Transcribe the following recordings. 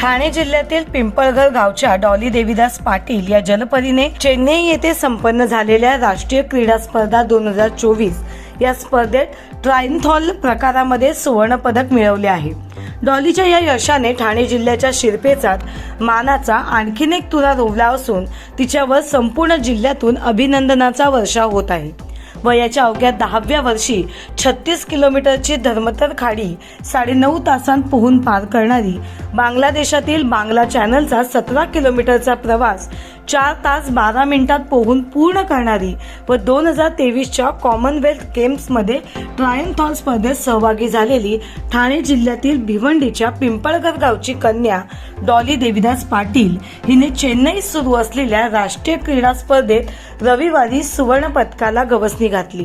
ठाणे जिल्ह्यातील पिंपळघर गावच्या डॉली देवीदास पाटील या जलपरीने चेन्नई येथे संपन्न झालेल्या राष्ट्रीय क्रीडा स्पर्धा दोन हजार चोवीस या स्पर्धेत ट्रायन्थॉल प्रकारामध्ये सुवर्ण पदक मिळवले आहे. डॉलीच्या या यशाने ठाणे जिल्ह्याच्या शिरपेचात मानाचा आणखीन एक तुरा रोवला असून तिच्यावर संपूर्ण जिल्ह्यातून अभिनंदनाचा वर्षाव होत आहे. वयाच्या अवघ्या दहाव्या वर्षी छत्तीस किलोमीटरची धर्मतर खाडी साडेनऊ तासांत पोहून पार करणारी बांगलादेशातील बांगला चॅनलचा सतरा किलोमीटरचा प्रवास चार तास बारा मिनिटात पोहून पूर्ण करणारी व दोन हजार तेवीसच्या कॉमनवेल्थ गेम्समध्ये ट्रायन्थॉल स्पर्धेत सहभागी झालेली ठाणे जिल्ह्यातील भिवंडीच्या पिंपळगर गावची कन्या डॉली देवीदास पाटील हिने चेन्नईत सुरू असलेल्या राष्ट्रीय क्रीडा स्पर्धेत रविवारी सुवर्ण पदकाला गवसणी घातली.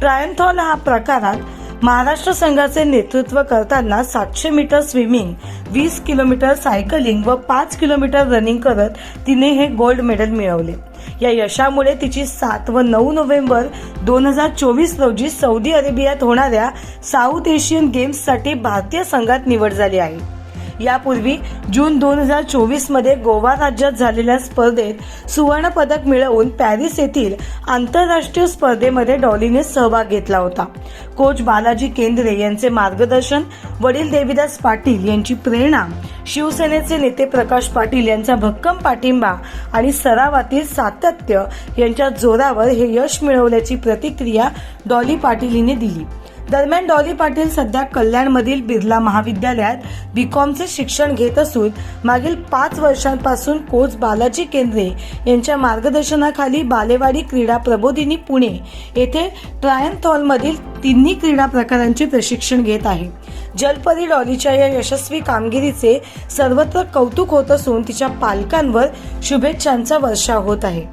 ट्रायन्थॉल हा प्रकारात महाराष्ट्र संघाचे नेतृत्व करताना सातशे मीटर स्विमिंग वीस किलोमीटर सायकलिंग व पाच किलोमीटर रनिंग करत तिने हे गोल्ड मेडल मिळवले. या यशामुळे तिची सात व नऊ नोव्हेंबर दोन हजार चोवीस रोजी सौदी अरेबियात होणाऱ्या साऊथ एशियन गेम्ससाठी भारतीय संघात निवड झाली आहे. यापूर्वी जून दोन हजार चोवीसमध्ये गोवा राज्यात झालेल्या स्पर्धेत सुवर्ण पदक मिळवून पॅरिस येथील आंतरराष्ट्रीय स्पर्धेमध्ये डॉलीने सहभाग घेतला होता. कोच बालाजी केंद्रे यांचे मार्गदर्शन वडील देवीदास पाटील यांची प्रेरणा शिवसेनेचे नेते प्रकाश पाटील यांचा भक्कम पाठिंबा आणि सरावातील सातत्य यांच्या जोरावर हे यश मिळवल्याची प्रतिक्रिया डॉली पाटील हिने दिली. दरम्यान डॉली पाटील सध्या कल्याणमधील बिर्ला महाविद्यालयात बी कॉमचे शिक्षण घेत असून मागील पाच वर्षांपासून कोच बालाजी केंद्रे यांच्या मार्गदर्शनाखाली बालेवाडी क्रीडा प्रबोधिनी पुणे येथे ट्रायनथॉलमधील तिन्ही क्रीडा प्रकारांचे प्रशिक्षण घेत आहे. जलपरी डॉलीच्या या यशस्वी कामगिरीचे सर्वत्र कौतुक होत असून तिच्या पालकांवर शुभेच्छांचा वर्षाव होत आहे.